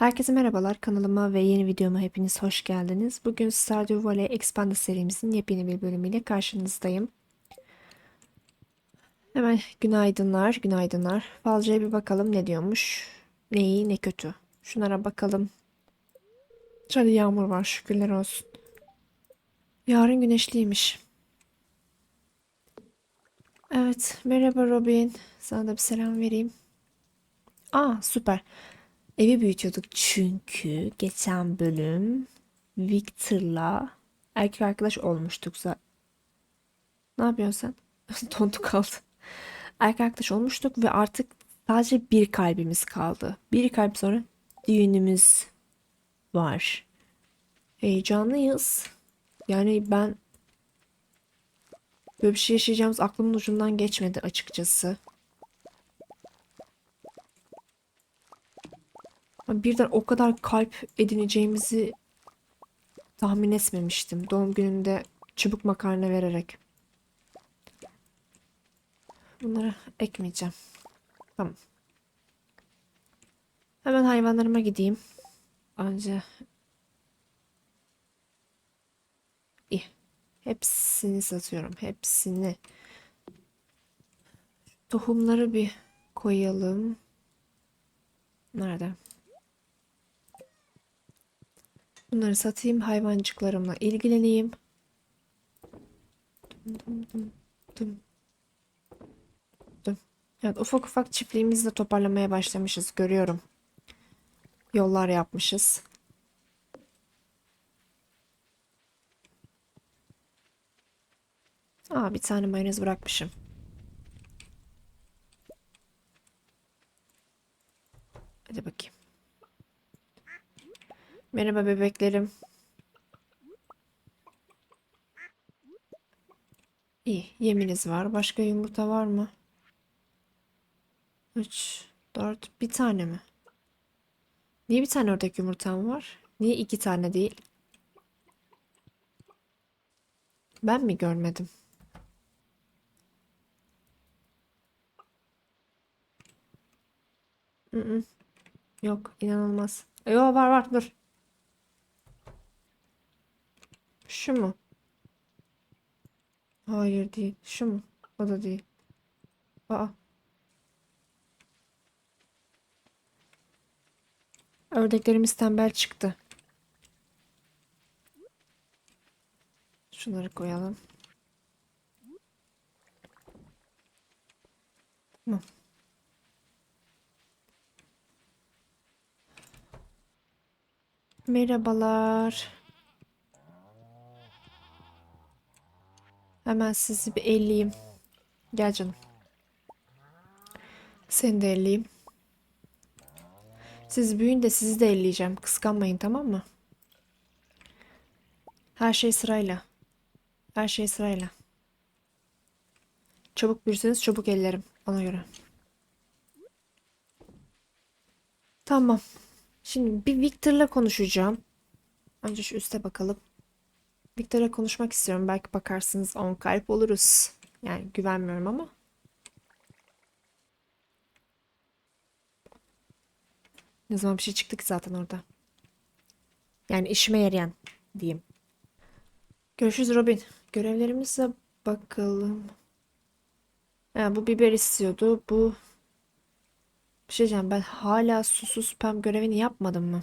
Herkese merhabalar kanalıma ve yeni videoma hepiniz hoş geldiniz. Bugün Stardew Valley Expanded serimizin yepyeni bir bölümüyle karşınızdayım. Hemen günaydınlar, günaydınlar. Falca'ya bir bakalım ne diyormuş. Ne iyi ne kötü. Şunlara bakalım. Şöyle yağmur var şükürler olsun. Yarın güneşliymiş. Evet merhaba Robin. Sana da bir selam vereyim. Aa süper. Evi büyütüyorduk çünkü geçen bölüm Victor'la erkek arkadaş olmuştuk zaten. Ne yapıyorsun sen? Tontu kaldı. Erkek arkadaş olmuştuk ve artık sadece bir kalbimiz kaldı. Bir kalp sonra düğünümüz var. Heyecanlıyız. Yani ben böyle bir şey yaşayacağımız aklımın ucundan geçmedi açıkçası. Birden o kadar kalp edineceğimizi tahmin etmemiştim. Doğum gününde çubuk makarna vererek. Bunları ekmeyeceğim. Tamam. Hemen hayvanlarıma gideyim. Önce İyi. Hepsini satıyorum. Hepsini. Tohumları bir koyalım. Nerede? Bunları satayım, hayvancıklarımla ilgileneyim. Dum dum. Dum. Evet, ufak ufak çiftliğimizi de toparlamaya başlamışız, görüyorum. Yollar yapmışız. Aa, bir tane mayonez bırakmışım. Hadi bakayım. Merhaba bebeklerim. İyi, yeminiz var. Başka yumurta var mı? 3, 4, bir tane mi? Niye bir tane oradaki yumurtam var? Niye iki tane değil? Ben mi görmedim? Yok, inanılmaz. Yo var var dur. Şu mu? Hayır değil. Şu mu? O da değil. Aa. Ördeklerimiz tembel çıktı. Şunları koyalım. Tamam. Merhabalar. Hemen sizi bir elleyeyim. Gel canım. Seni de elleyeyim. Siz büyüyün de sizi de elleyeceğim. Kıskanmayın tamam mı? Her şey sırayla. Her şey sırayla. Çabuk büyürseniz çabuk ellerim. Ona göre. Tamam. Şimdi bir Victor'la konuşacağım. Önce şu üste bakalım. Victor'la konuşmak istiyorum. Belki bakarsınız 10 kalp oluruz. Yani güvenmiyorum ama. Ne zaman bir şey çıktı ki zaten orada. Yani işime yarayan diyeyim. Görüşürüz Robin. Görevlerimize bakalım. Ha, bu biber istiyordu. Bu bir şey diyeceğim. Ben hala susuz spam görevini yapmadım mı?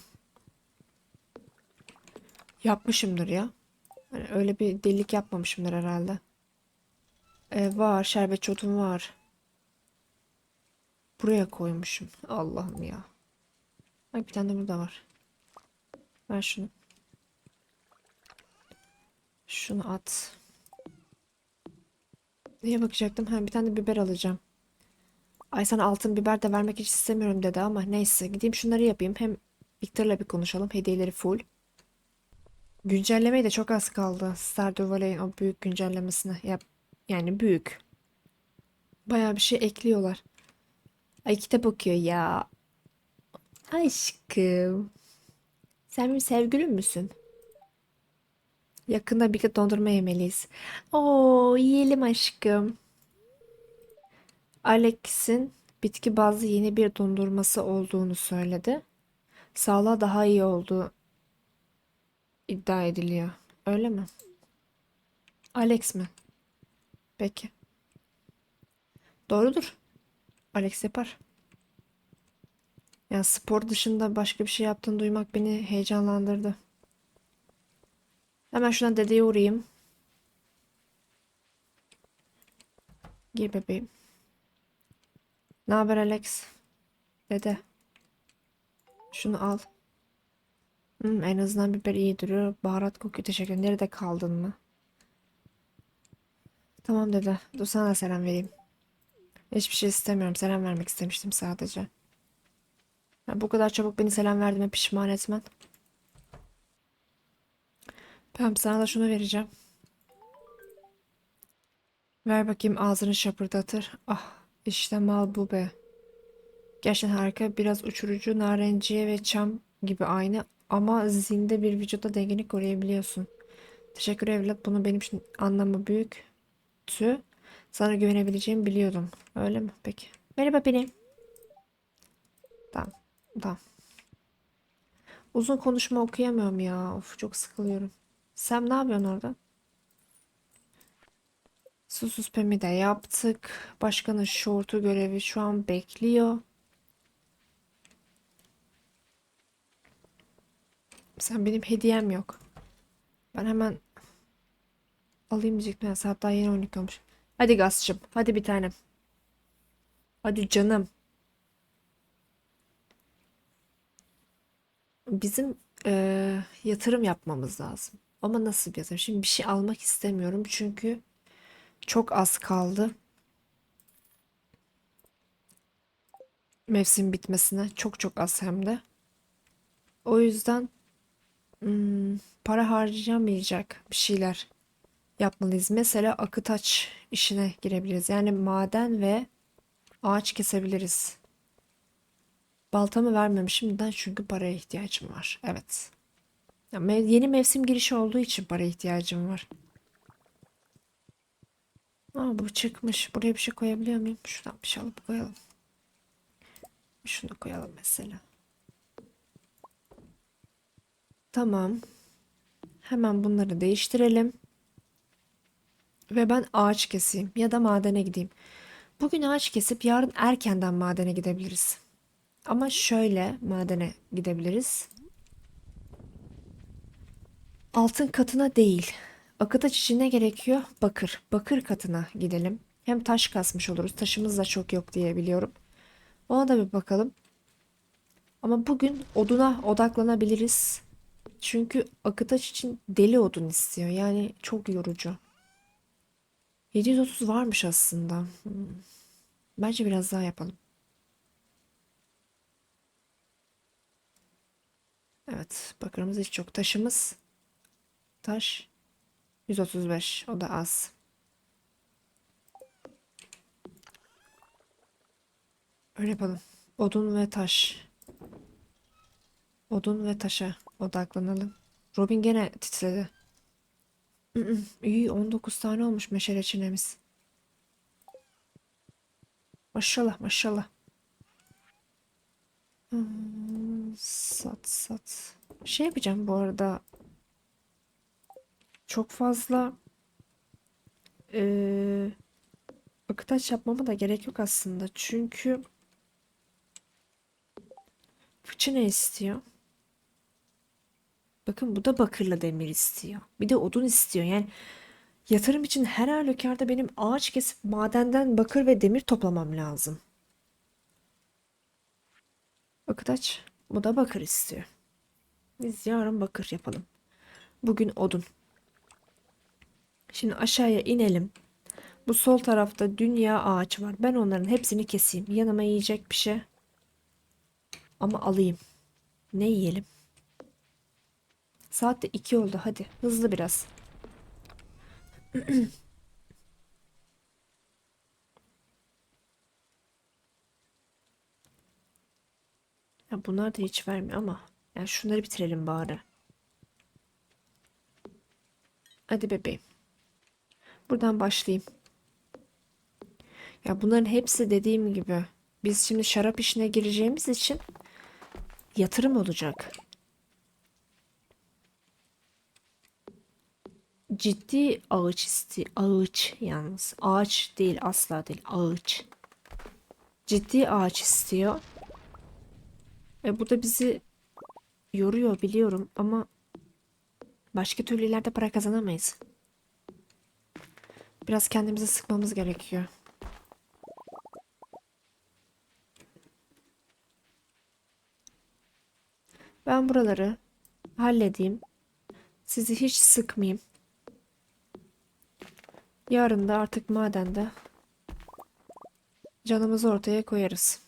Yapmışımdır ya. Hani öyle bir delilik yapmamışımdır herhalde. Ee, var. Şerbet çotum var. Buraya koymuşum. Allah'ım ya. Ay bir tane de burada var. Ver şunu. Şunu at. Neye bakacaktım? Ha, bir tane biber alacağım. Ay sana altın biber de vermek hiç istemiyorum dedi ama neyse gideyim şunları yapayım. Hem Victor'la bir konuşalım. Hediyeleri full. Güncellemeye de çok az kaldı. Stardew Valley'in o büyük güncellemesine. Yap yani büyük. Bayağı bir şey ekliyorlar. Ay kitap okuyor ya. Aşkım. Sen benim sevgilim müsün? Yakında bir dondurma yemeliyiz. Oo, yiyelim aşkım. Alex'in bitki bazlı yeni bir dondurması olduğunu söyledi. sağlığa daha iyi olduğu iddia ediliyor. Öyle mi? Alex mi? Peki. Doğrudur. Alex yapar. Yani spor dışında başka bir şey yaptığını duymak beni heyecanlandırdı. Hemen şuradan dedeye uğrayayım. Gir bebeğim. Ne haber Alex? Dede. Şunu al. Hmm, en azından biber iyi duruyor. Baharat kokuyor. Teşekkür ederim. Nerede kaldın mı? Tamam dede. Dur sana da selam vereyim. Hiçbir şey istemiyorum. Selam vermek istemiştim sadece. Ya bu kadar çabuk beni selam verdiğime pişman etmen. Tamam sana da şunu vereceğim. Ver bakayım ağzını şapırdatır. Ah işte mal bu be. Gerçekten harika. Biraz uçurucu, narenciye ve çam gibi aynı ama zinde bir vücuda dengeni koruyabiliyorsun. Teşekkür evlat. Bunu benim için anlamı büyüktü. Sana güvenebileceğimi biliyordum. Öyle mi? Peki. Merhaba benim. Tamam. Tamam. Uzun konuşma okuyamıyorum ya. Of çok sıkılıyorum. Sen ne yapıyorsun orada? Susuz Pemi de yaptık. Başkanın şortu görevi şu an bekliyor. Sen benim hediyem yok. Ben hemen alayım diyecektim. Saat daha yeni 12 olmuş. Hadi Gazçım. Hadi bir tanem. Hadi canım. Bizim eee, yatırım yapmamız lazım. Ama nasıl bir yatırım? Şimdi bir şey almak istemiyorum çünkü çok az kaldı mevsim bitmesine. Çok çok az hem de. O yüzden hmm, para harcayamayacak bir şeyler yapmalıyız. Mesela akıtaç işine girebiliriz. Yani maden ve ağaç kesebiliriz. Baltamı vermemişim. Neden? Çünkü paraya ihtiyacım var. Evet. Ya yeni mevsim girişi olduğu için paraya ihtiyacım var. Aa, bu çıkmış. Buraya bir şey koyabiliyor muyum? Şuradan bir şey alıp koyalım. Şunu koyalım mesela. Tamam. Hemen bunları değiştirelim. Ve ben ağaç keseyim ya da madene gideyim. Bugün ağaç kesip yarın erkenden madene gidebiliriz. Ama şöyle madene gidebiliriz. Altın katına değil. Akıtaç için ne gerekiyor? Bakır. Bakır katına gidelim. Hem taş kasmış oluruz. Taşımız da çok yok diye biliyorum. Ona da bir bakalım. Ama bugün oduna odaklanabiliriz. Çünkü akıtaç için deli odun istiyor. Yani çok yorucu. 730 varmış aslında. Hmm. Bence biraz daha yapalım. Evet, bakırımız hiç yok. Taşımız taş 135. O da az. Öyle yapalım. Odun ve taş. Odun ve taşa odaklanalım. Robin gene titredi. İyi 19 tane olmuş meşale çinemiz. Maşallah maşallah. Hmm, sat sat. Şey yapacağım bu arada. Çok fazla eee akıtaç yapmama da gerek yok aslında. Çünkü fıçı ne istiyor? Bakın bu da bakırla demir istiyor. Bir de odun istiyor. Yani yatırım için her halükarda benim ağaç kesip madenden bakır ve demir toplamam lazım. Akıtaç bu da bakır istiyor. Biz yarın bakır yapalım. Bugün odun. Şimdi aşağıya inelim. Bu sol tarafta dünya ağaç var. Ben onların hepsini keseyim. Yanıma yiyecek bir şey. Ama alayım. Ne yiyelim? Saat de 2 oldu. Hadi hızlı biraz. Ya bunlar da hiç vermiyor ama. Yani şunları bitirelim bari. Hadi bebeğim. Buradan başlayayım. Ya bunların hepsi dediğim gibi biz şimdi şarap işine gireceğimiz için yatırım olacak. Ciddi ağaç isti ağaç yalnız. Ağaç değil asla değil ağaç. Ciddi ağaç istiyor. E bu da bizi yoruyor biliyorum ama başka türlü ileride para kazanamayız. Biraz kendimizi sıkmamız gerekiyor. Ben buraları halledeyim. Sizi hiç sıkmayayım. Yarın da artık madende canımızı ortaya koyarız.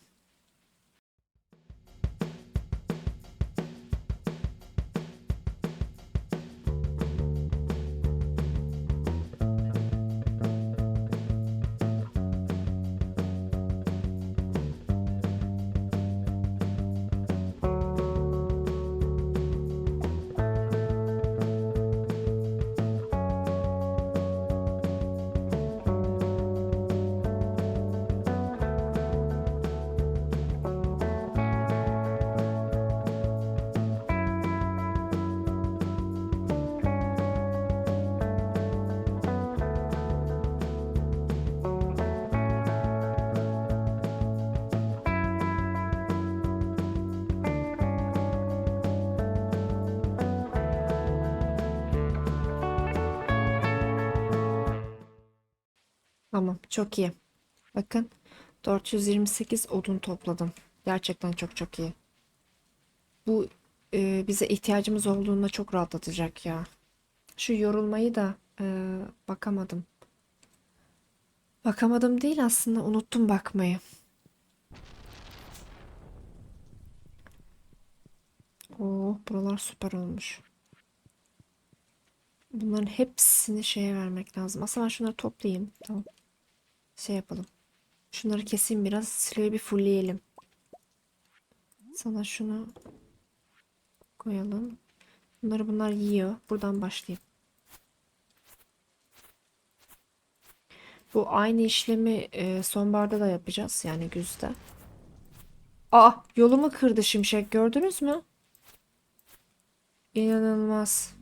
Çok iyi. Bakın 428 odun topladım. Gerçekten çok çok iyi. Bu e, bize ihtiyacımız olduğunda çok rahatlatacak ya. Şu yorulmayı da e, bakamadım. Bakamadım değil aslında unuttum bakmayı. Oo, buralar süper olmuş. Bunların hepsini şeye vermek lazım. Aslında ben şunları toplayayım. Tamam. Şey yapalım. Şunları keseyim biraz. Siloyu bir fullleyelim. Sana şunu koyalım. Bunları bunlar yiyor. Buradan başlayayım. Bu aynı işlemi e, sonbaharda da yapacağız. Yani güzde. Aa yolumu kırdı şimşek. Gördünüz mü? İnanılmaz.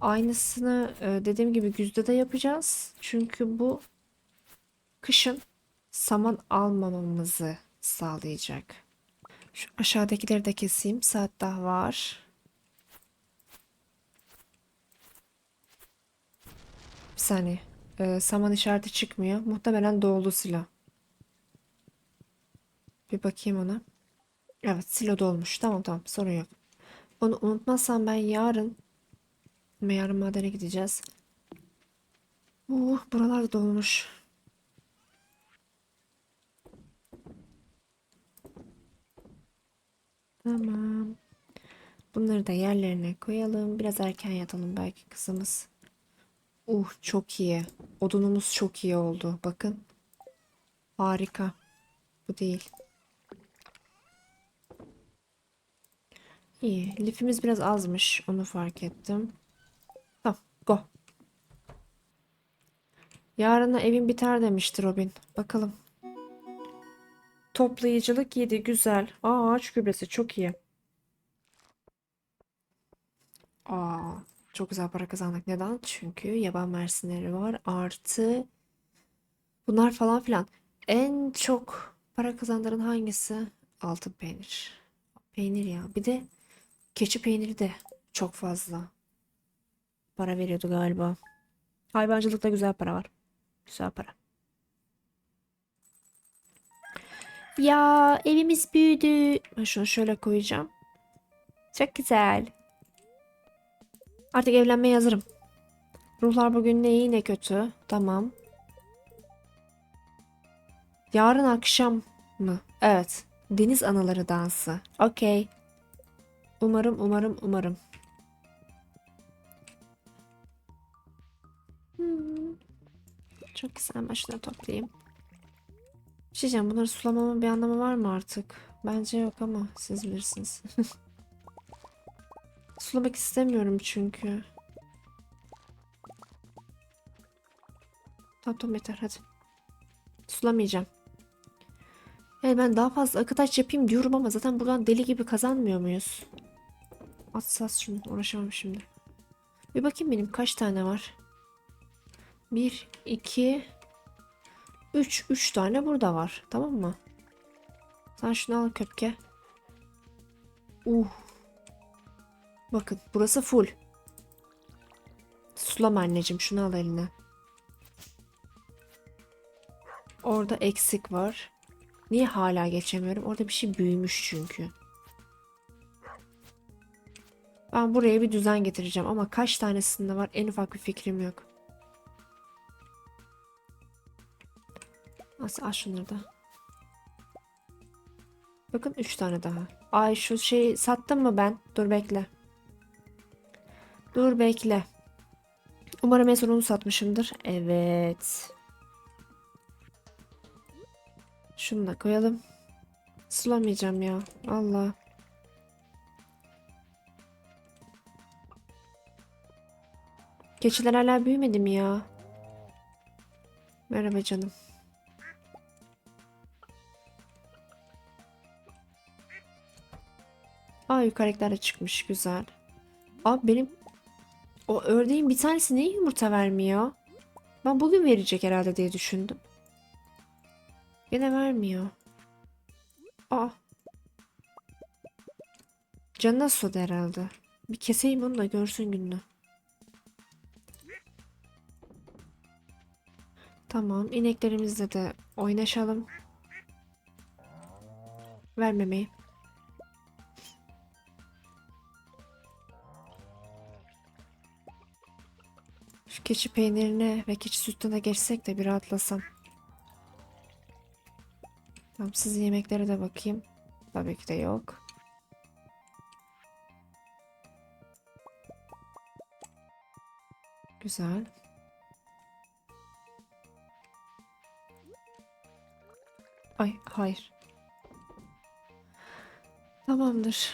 Aynısını e, dediğim gibi güzde de yapacağız. Çünkü bu kışın saman almamamızı sağlayacak. Şu aşağıdakileri de keseyim. Saat daha var. Bir saniye. E, saman işareti çıkmıyor. Muhtemelen doğulu silo. Bir bakayım ona. Evet silo dolmuş. Tamam tamam sorun yok. Onu unutmazsam ben yarın yarın madene gideceğiz. Uh, buralar dolmuş. Tamam. Bunları da yerlerine koyalım. Biraz erken yatalım belki kızımız. Uh, çok iyi. Odunumuz çok iyi oldu. Bakın. Harika. Bu değil. İyi. Lifimiz biraz azmış. Onu fark ettim. Tamam. Go. Yarına evin biter demişti Robin. Bakalım. Toplayıcılık 7. Güzel. Aa, ağaç gübresi çok iyi. Aa, çok güzel para kazandık. Neden? Çünkü yaban mersinleri var. Artı bunlar falan filan. En çok para kazandıran hangisi? Altın peynir. Peynir ya. Bir de keçi peyniri de çok fazla para veriyordu galiba. Hayvancılıkta güzel para var. Güzel para. Ya evimiz büyüdü. Ben şunu şöyle koyacağım. Çok güzel. Artık evlenmeye hazırım. Ruhlar bugün ne iyi ne kötü. Tamam. Yarın akşam mı? Evet. Deniz anaları dansı. Okey. Umarım, umarım, umarım. Hmm. Çok güzel. Ben toplayayım. Bir şey diyeceğim. Bunları sulamamın bir anlamı var mı artık? Bence yok ama siz bilirsiniz. Sulamak istemiyorum çünkü. Tamam tamam yeter hadi. Sulamayacağım. Yani ben daha fazla akıtaç yapayım diyorum ama zaten buradan deli gibi kazanmıyor muyuz? At sat şunu. Uğraşamam şimdi. Bir bakayım benim kaç tane var. 1, 2, 3. 3 tane burada var. Tamam mı? Sen şunu al köpke. Uh. Bakın burası full. Sulama anneciğim şunu al eline. Orada eksik var. Niye hala geçemiyorum? Orada bir şey büyümüş çünkü. Ben buraya bir düzen getireceğim ama kaç tanesinde var en ufak bir fikrim yok. Nasıl aç şunları da. Bakın 3 tane daha. Ay şu şeyi sattım mı ben? Dur bekle. Dur bekle. Umarım en son onu satmışımdır. Evet. Şunu da koyalım. Sulamayacağım ya. Allah. Keçiler hala büyümedi mi ya? Merhaba canım. Aa yukarıdakiler de çıkmış. Güzel. Abi benim o ördeğin bir tanesi niye yumurta vermiyor? Ben bugün verecek herhalde diye düşündüm. Yine vermiyor. Aa. Canına susadı herhalde. Bir keseyim onu da görsün gününü. Tamam. ineklerimizle de oynaşalım. Vermemeyi. Keçi peynirine ve keçi sütüne geçsek de bir rahatlasam. Tamam sizin yemeklere de bakayım. Tabii ki de yok. Güzel. Ay hayır. Tamamdır.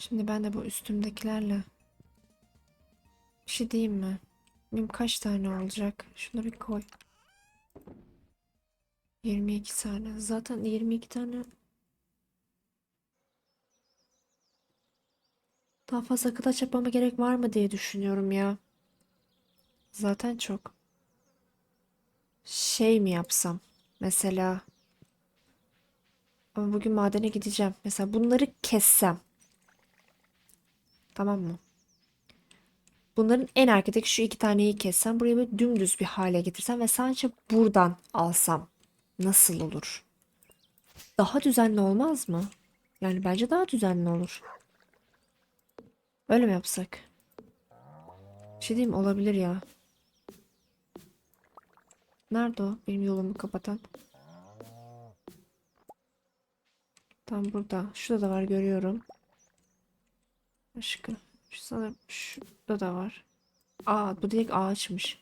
Şimdi ben de bu üstümdekilerle bir şey diyeyim mi? Benim kaç tane olacak? Şunu bir koy. 22 tane. Zaten 22 tane daha fazla kıtaç yapmama gerek var mı diye düşünüyorum ya. Zaten çok. Şey mi yapsam? Mesela ama bugün madene gideceğim. Mesela bunları kessem. Tamam mı? Bunların en arkadaki şu iki taneyi kessem buraya böyle dümdüz bir hale getirsem ve sadece buradan alsam nasıl olur? Daha düzenli olmaz mı? Yani bence daha düzenli olur. Öyle mi yapsak? Bir şey diyeyim olabilir ya. Nerede o? Benim yolumu kapatan. Tam burada. Şurada da var görüyorum. Başka. Şu sanırım şurada da var. Aa bu direkt ağaçmış.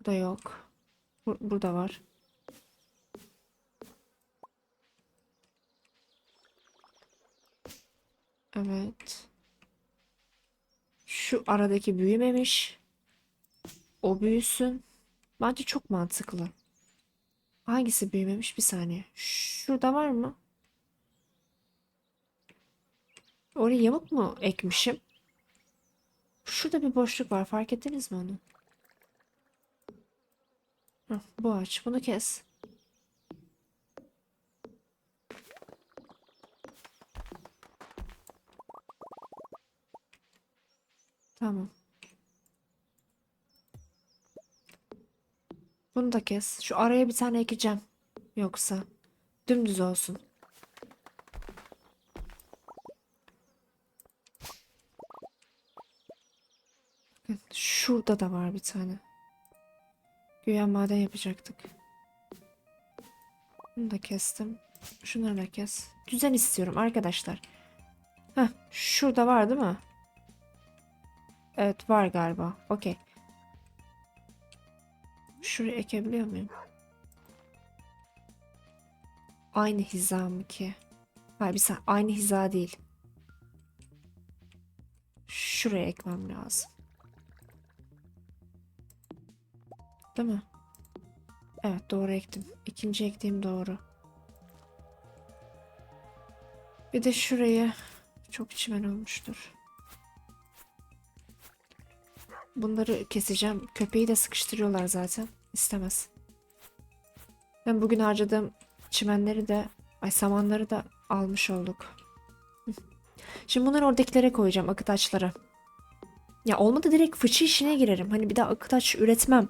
Burada yok. Bur burada var. Evet. Şu aradaki büyümemiş. O büyüsün. Bence çok mantıklı. Hangisi büyümemiş? Bir saniye. Şurada var mı? Oraya yamuk mu ekmişim? Şurada bir boşluk var. Fark ettiniz mi onu? Heh, bu ağaç. Bunu kes. Tamam. Bunu da kes. Şu araya bir tane ekeceğim. Yoksa dümdüz olsun. Bakın Şurada da var bir tane. Güya maden yapacaktık. Bunu da kestim. Şunları da kes. Düzen istiyorum arkadaşlar. Heh, şurada var değil mi? Evet var galiba. Okey. Şuraya ekebiliyor muyum? Aynı hiza mı ki? Hayır bir saniye. Aynı hiza değil. Şuraya ekmem lazım. Değil mi? Evet doğru ektim. İkinci ektiğim doğru. Bir de şuraya çok çimen olmuştur. Bunları keseceğim. Köpeği de sıkıştırıyorlar zaten. İstemez. Ben bugün harcadığım çimenleri de ay samanları da almış olduk. Şimdi bunları oradakilere koyacağım akıtaçlara. Ya olmadı direkt fıçı işine girerim. Hani bir daha akıtaç üretmem.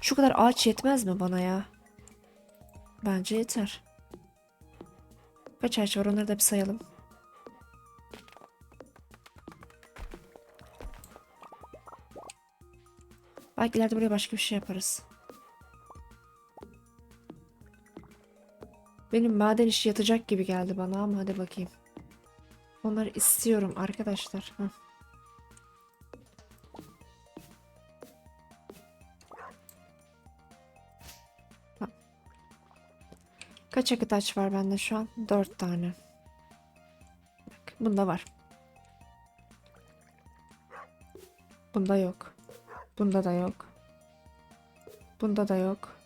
Şu kadar ağaç yetmez mi bana ya? Bence yeter. Kaç ağaç var onları da bir sayalım. Belki ileride buraya başka bir şey yaparız. Benim maden işi yatacak gibi geldi bana ama hadi bakayım. Onları istiyorum arkadaşlar. Hı. Kaç akıtaç var bende şu an? Dört tane. Bak, bunda var. Bunda yok. Bunda da yok. Bunda da yok.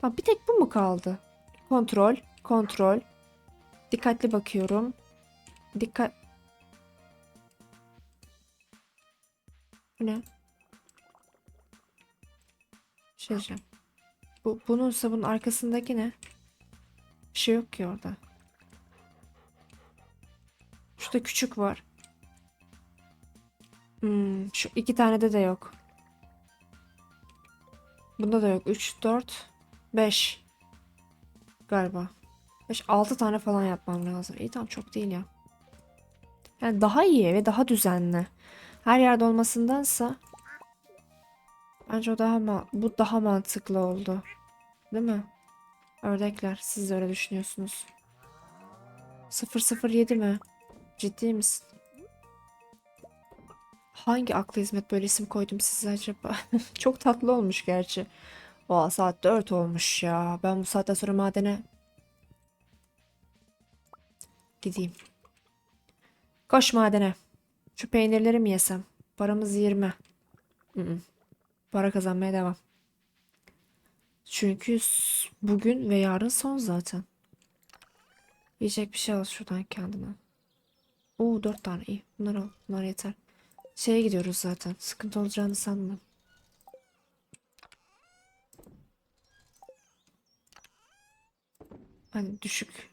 Ha, bir tek bu mu kaldı? Kontrol, kontrol. Dikkatli bakıyorum. Dikkat. Bu ne? Bir diyeceğim. Bu, bununsa bunun arkasındaki ne? Bir şey yok ki orada. Şurada küçük var. Hmm, şu iki tane de de yok. Bunda da yok. 3, 4, 5. Galiba. 5, 6 tane falan yapmam lazım. İyi tamam çok değil ya. Yani daha iyi ve daha düzenli. Her yerde olmasındansa bence o daha bu daha mantıklı oldu. Değil mi? Ördekler siz de öyle düşünüyorsunuz. 007 mi? Ciddi misin? Hangi aklı hizmet böyle isim koydum size acaba? Çok tatlı olmuş gerçi. Oha saat 4 olmuş ya. Ben bu saatten sonra madene gideyim. Koş madene. Şu peynirleri mi yesem? Paramız 20. Mm-mm. Para kazanmaya devam. Çünkü bugün ve yarın son zaten. Yiyecek bir şey al şuradan kendine. Oo dört tane iyi. Bunlar al. Bunlar yeter. Şeye gidiyoruz zaten. Sıkıntı olacağını sanmam. Hani düşük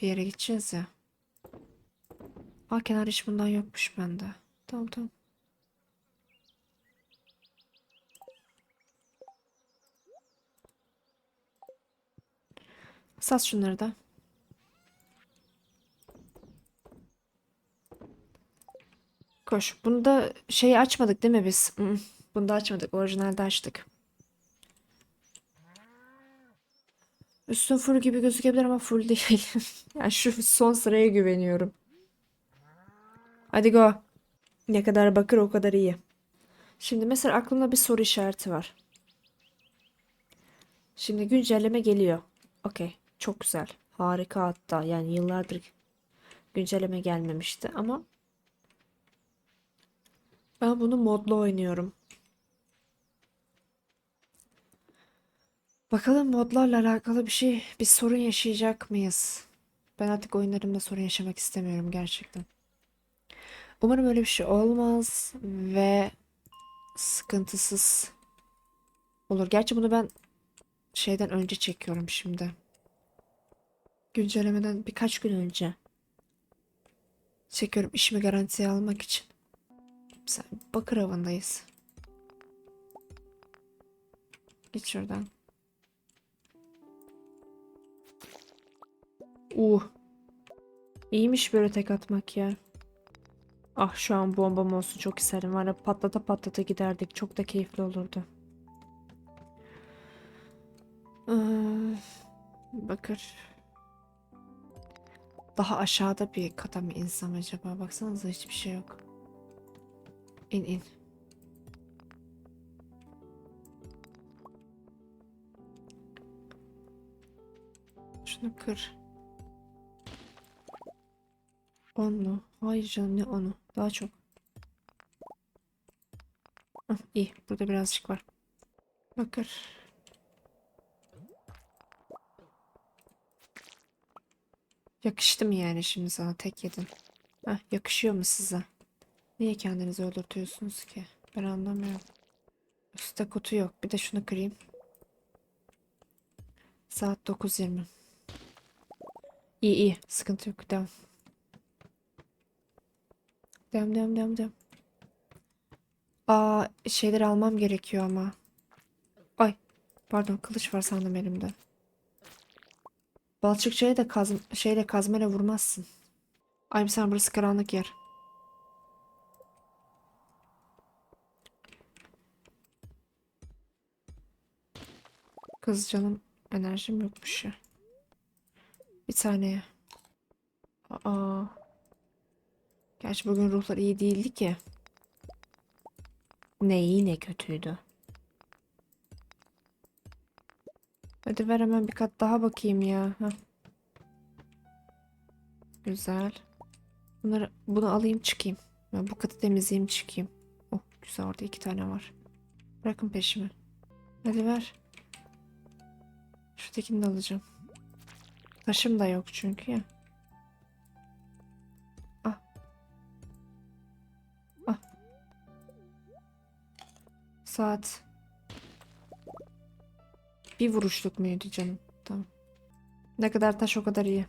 bir yere gideceğiz ya. Aa kenar hiç bundan yokmuş bende. Tamam tamam. Sat şunları da. Koş. Bunda şeyi açmadık değil mi biz? Mm, Bunu da açmadık. Orijinalde açtık. Üstün full gibi gözükebilir ama full değil. Yani şu son sıraya güveniyorum. Hadi go. Ne kadar bakır o kadar iyi. Şimdi mesela aklımda bir soru işareti var. Şimdi güncelleme geliyor. Okey. Çok güzel. Harika hatta. Yani yıllardır güncelleme gelmemişti ama ben bunu modlu oynuyorum. Bakalım modlarla alakalı bir şey, bir sorun yaşayacak mıyız? Ben artık oyunlarımda sorun yaşamak istemiyorum gerçekten. Umarım öyle bir şey olmaz ve sıkıntısız olur. Gerçi bunu ben şeyden önce çekiyorum şimdi. Güncellemeden birkaç gün önce çekiyorum işimi garantiye almak için. Sen bakır avındayız. Git şuradan. Uh. İyiymiş böyle tek atmak ya. Ah şu an bombam olsun çok isterim. Var ya patlata patlata giderdik. Çok da keyifli olurdu. Ee, bakır. Daha aşağıda bir kata mı insem acaba? Baksanıza hiçbir şey yok. İn in. Şunu kır. 10 mu? Hayır canım ne onu? Daha çok. Hah, iyi. Burada birazcık var. Bakır. Yakıştı mı yani şimdi sana tek yedim? Heh, yakışıyor mu size? Niye kendinizi öldürtüyorsunuz ki? Ben anlamıyorum. Üstte kutu yok. Bir de şunu kırayım. Saat 9.20. İyi iyi. Sıkıntı yok. Devam. Devam devam devam devam. Aa şeyleri almam gerekiyor ama. Ay pardon kılıç var sandım elimde. Balçıkçayı da kaz şeyle kazmayla vurmazsın. Ay saniye burası karanlık yer. Kız canım enerjim yokmuş ya. Bir saniye. Aa. Gerçi bugün ruhlar iyi değildi ki. Ne iyi ne kötüydü. Hadi ver hemen bir kat daha bakayım ya. Heh. Güzel. Bunları bunu alayım çıkayım. Ben bu katı temizleyeyim çıkayım. Oh güzel orada iki tane var. Bırakın peşimi. Hadi ver. Şuradakini de alacağım. Taşım da yok çünkü ya. Ah. Ah. Saat. Bir vuruşluk muydu canım? Tamam. Ne kadar taş o kadar iyi.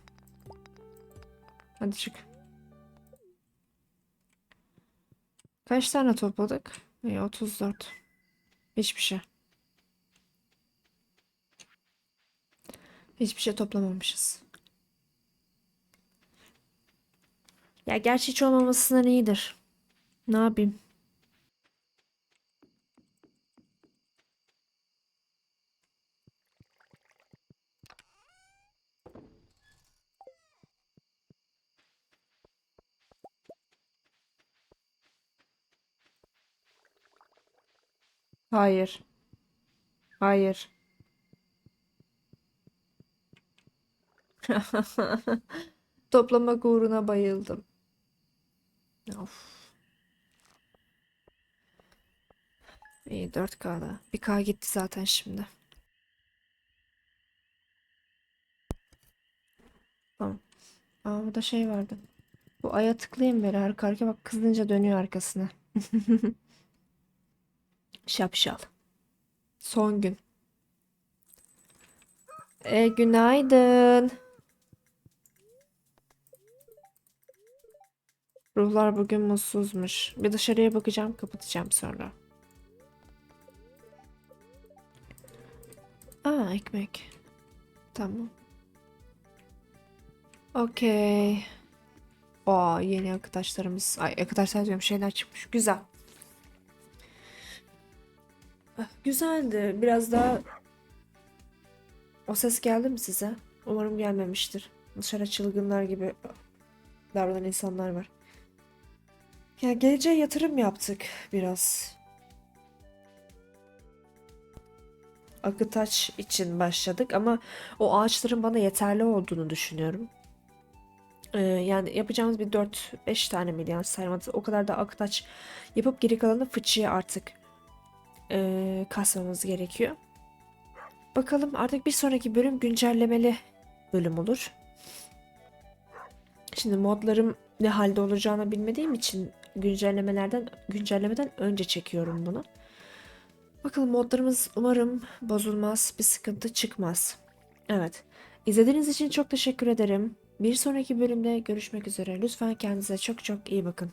Hadi çık. Kaç tane topladık? İyi, 34. Hiçbir şey. Hiçbir şey toplamamışız. Ya gerçi hiç olmamasından iyidir. Ne yapayım? Hayır. Hayır. Toplamak uğruna bayıldım. Of. İyi 4K'da. 1K gitti zaten şimdi. Tamam. Aa burada şey vardı. Bu aya tıklayayım böyle arka arka bak kızınca dönüyor arkasına. Şapşal. Son gün. E, günaydın. Ruhlar bugün mutsuzmuş. Bir dışarıya bakacağım, kapatacağım sonra. Aa, ekmek. Tamam. Okey. Aa, yeni arkadaşlarımız. Ay, arkadaşlar diyorum şeyler çıkmış. Güzel. Güzeldi. Biraz daha... O ses geldi mi size? Umarım gelmemiştir. Dışarı çılgınlar gibi davranan insanlar var. Ya geleceğe yatırım yaptık biraz. Akıtaç için başladık ama o ağaçların bana yeterli olduğunu düşünüyorum. Ee, yani yapacağımız bir 4-5 tane milyon saymadı. O kadar da akıtaç yapıp geri kalanı fıçıya artık e, kasmamız gerekiyor. Bakalım artık bir sonraki bölüm güncellemeli bölüm olur. Şimdi modlarım ne halde olacağını bilmediğim için güncellemelerden güncellemeden önce çekiyorum bunu. Bakalım modlarımız umarım bozulmaz, bir sıkıntı çıkmaz. Evet. İzlediğiniz için çok teşekkür ederim. Bir sonraki bölümde görüşmek üzere. Lütfen kendinize çok çok iyi bakın.